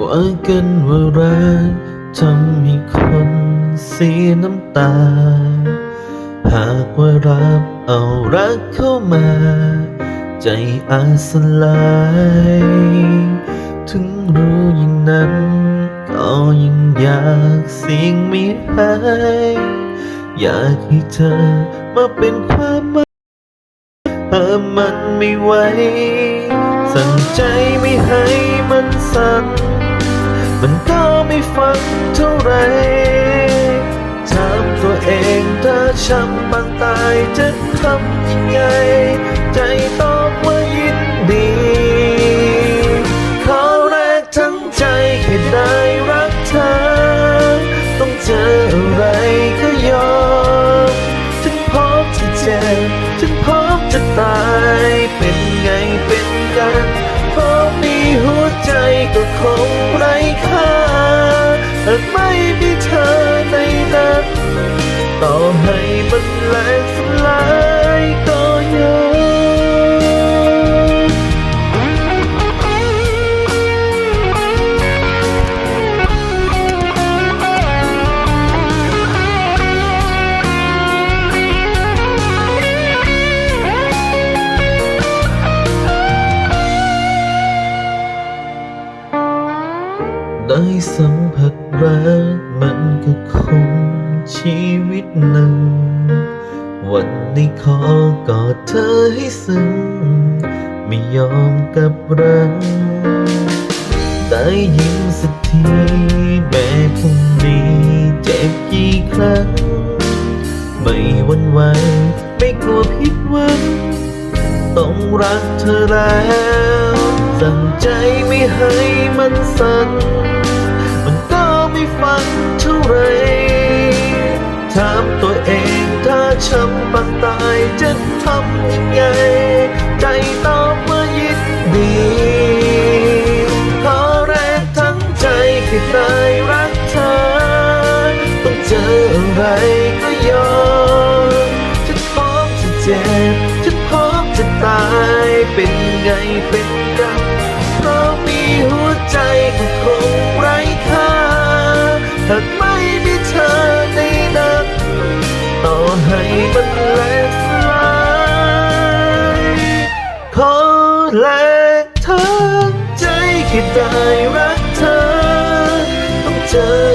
ว่ากันว่ารักทำให้คนเสียน้ำตา หากว่ารับเอารักเข้ามา ใจอาสลาย ถึงรู้อย่างนั้น ก็ยังอยากสิ่งไม่หายอยากให้เธอมาเป็นความหมายเธอมันไม่ไหว สั่งใจไม่ให้มันสั่น มันก็ไม่ฟังเท่าไรถามตัวเองเธอช้ำบางตายจะทำยังไง ใจตองากไม่มีเธอในนั้น ต่อให้มันแหลกสลายก็ ได้สัมผัสรักมันก็คงชีวิตหนึ่ง วันนี้ขอกอดเธอให้ซึ้งไม่ยอมกับรังได้ยิ้มสักทีแม้พรุ่งนี้เจ็บกี่ครั้ง ไม่หวันไหวไม่กลัวผิดหวัง ต้องรักเธอแล้ว สั่งใจไม่ให้มันสั่น ไม่ฟังเท่าไรถามตัวเองถ้าช้ำปางตายจะทำยังไง ใจตอบว่ายินดีขอแรกทั้งใจแค่ได้รักเธอ ต้องเจออะไรก็ยอมจะพร้อมจะเจ็บจะพร้อมจะตายเป็นไงเป็น หากไม่มีเธอในนั้นต่อให้มันแลกสลายขอแลกเธอใจแค่ได้รักเธอต้องเจอ